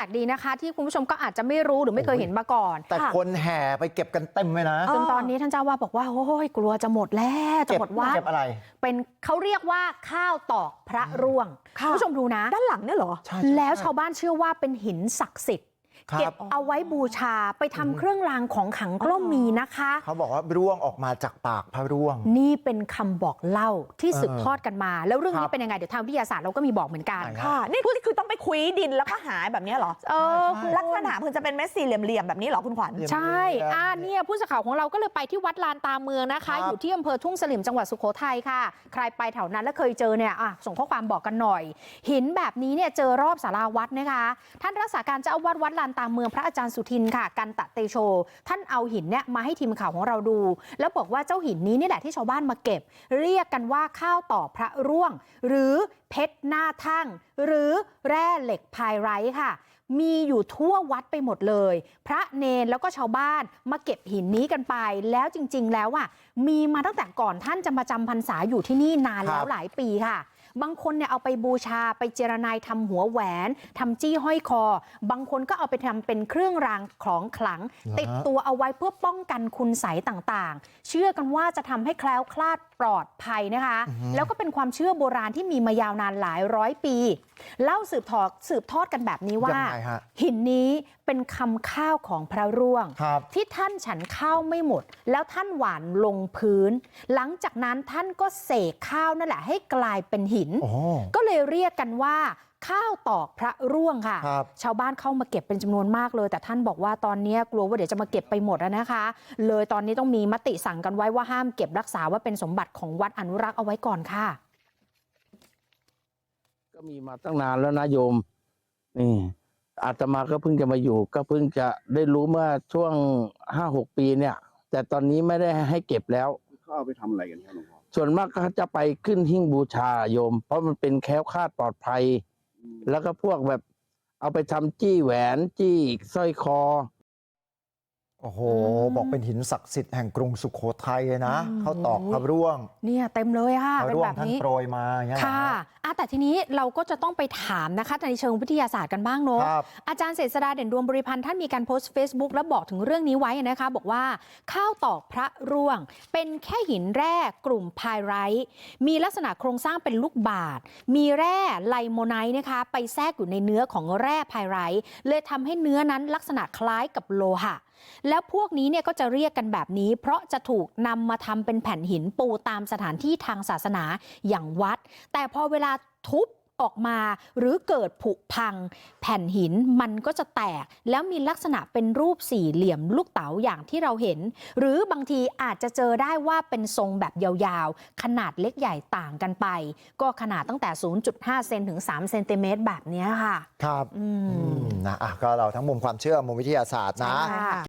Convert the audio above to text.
แปลกดีนะคะที่คุณผู้ชมก็อาจจะไม่รู้หรือไม่เคยเห็นมาก่อน แต่ค่ะคนแห่ไปเก็บกันเต็มเลยนะจนตอนนี้ท่านเจ้าว่าบอกว่าโอ้ยกลัวจะหมดแล้วจะเก็บหมดวัดเก็บอะไร เป็นเขาเรียกว่าข้าวตอกพระร่วงค่ะคุณผู้ชมดูนะ ด้านหลังเนี่ยเหรอใช่ใช่แล้วชาวบ้านเชื่อว่าเป็นหินศักดิ์สิทธิ์ครับ เก็บเอาไว้บูชาไปทำเครื่องรางของขลังก็มีนะคะเขาบอกว่าร่วงออกมาจากปากพระร่วงนี่เป็นคำบอกเล่าที่เออสืบทอดกันมาแล้วเรื่องคนี้รับเป็นยังไงเดี๋ยวทางวิทยาศาสตร์เราก็มีบอกเหมือนกันไหนค่ะนี่คือคือต้องไปคุยดินแล้วก็หาแบบเนี้ยเหรอเออใช่ลักษณะคือจะเป็นเม็ดสี่เหลี่ยมๆแบบนี้เหรอคุณขวัญเหลี่ยมใช่อ่าเนี่ยผู้สื่อข่าวของเราก็เลยไปที่วัดลานตาเมืองนะครัคะบอยู่ที่อำเภอทุ่งสลิมจังหวัดสุโขทัยค่ะ ใครไปแถวนั้นแล้วเคยเจอเนี่ยอะส่งข้อความบอกกันหน่อย หินแบบนี้เนี่ยเจอรอบสาราวัดนะคะ ท่านรักษาการเจ้าอาวาสวัดลานตาเมืองพระอาจารย์สุทินค่ะกันตะเตโช ท่านเอาหินเนี่ยมาให้ทีมข่าวของเราดู แล้วบอกว่าเจ้าหินนี้นี่แหละที่ชาวบ้านมาเก็บ เรียกกันว่าข้าวต่อพระร่วง หรือเพชรหน้าทั่ง หรือแร่เหล็กไพไรท์ค่ะมีอยู่ทั่ววัดไปหมดเลย พระเนนแล้วก็ชาวบ้านมาเก็บหินนี้กันไป แล้วจริง ๆ แล้วอะมีมาตั้งแต่ก่อนท่านจะมาจำพรรษาอยู่ที่นี่นานแล้วครับหลายปีค่ะ บางคนเนี่ยเอาไปบูชาไปเจรนายทำหัวแหวนทำจี้ห้อยคอบางคนก็เอาไปทำเป็นเครื่องรางของขลัง ติดตัวเอาไว้เพื่อป้องกันคุณใสยต่างๆ เชื่อกันว่าจะทำให้แคล้วคลาด ปลอดภัยนะคะ แล้วก็เป็นความเชื่อโบราณที่มีมายาวนานหลายร้อยปี เล่าสืบทอดสืบทอดกันแบบนี้ว่ายังไงฮะหินนี้เป็นคำข้าวของพระร่วงครับที่ท่านฉันข้าวไม่หมด แล้วท่านหวานลงพื้น หลังจากนั้นท่านก็เสกข้าวนั่นแหละให้กลายเป็นหินโอ้ก็เลยเรียกกันว่า ข้าวตอกพระร่วงค่ะครับชาวบ้านเข้ามาเก็บเป็นจำนวนมากเลย แต่ท่านบอกว่าตอนนี้กลัวว่าเดี๋ยวจะมาเก็บไปหมดแล้วนะคะ เลยตอนนี้ต้องมีมติสั่งกันไว้ว่าห้ามเก็บรักษาว่าเป็นสมบัติของวัดอนุรักษ์เอาไว้ก่อนค่ะ ก็มีมาตั้งนานแล้วนะโยมนี่อาตมาก็เพิ่งจะมาอยู่ ก็เพิ่งจะได้รู้เมื่อช่วงห้าหกปีเนี่ย แต่ตอนนี้ไม่ได้ให้เก็บแล้วเขาเอาไปทำอะไรกันครับหลวงพ่อส่วนมากก็จะไปขึ้นหิ้งบูชาโยม เพราะมันเป็นแคล้วคลาดปลอดภัยอืม แล้วก็พวกแบบเอาไปทำจี้แหวนจี้สร้อยคอ โอ้โหอืมบอกเป็นหินศักดิ์สิทธิ์แห่งกรุงสุโขทัยเลยนะอืมเขาตอกพระร่วงเนี่ยเต็มเลยค่ะพระเป็นร่วงแบบท่านนี้โปรยมาอย่างเงี้ยเหรอค่ะอะแต่ทีนี้เราก็จะต้องไปถามนะคะในเชิงวิทยาศาสตร์กันบ้างเนอะครับอาจารย์เศษดาเด่นดวงบริพันธ์ท่านมีการโพสต์ Facebook แล้วบอกถึงเรื่องนี้ไว้นะคะ บอกว่าข้าวตอกพระร่วง เป็นแค่หินแร่กลุ่มไพไรท์มีลักษณะโครงสร้างเป็นลูกบาศก์มีแร่ไลโมไนท์นะคะ ไปแทรกอยู่ในเนื้อของแร่ไพไรท์เลยทำให้เนื้อนั้นลักษณะคล้ายกับโลหะ แล้วพวกนี้เนี่ยก็จะเรียกกันแบบนี้เพราะจะถูกนำมาทำเป็นแผ่นหินปูตามสถานที่ทางศาสนาอย่างวัดแต่พอเวลาทุบ ออกมาหรือเกิดผุพังแผ่นหินมันก็จะแตกแล้วมีลักษณะเป็นรูปสี่เหลี่ยมลูกเต๋าอย่างที่เราเห็น หรือบางทีอาจจะเจอได้ว่าเป็นทรงแบบยาวๆ ขนาดเล็กใหญ่ต่างกันไป ก็ขนาดตั้งแต่ 0.5 เซนถึง 3 เซนติเมตรแบบเนี้ยค่ะ ครับอือืมมนะอะก็เราทั้งมุมความเชื่อมุมวิทยาศาสตร์นะใช่ค่ะ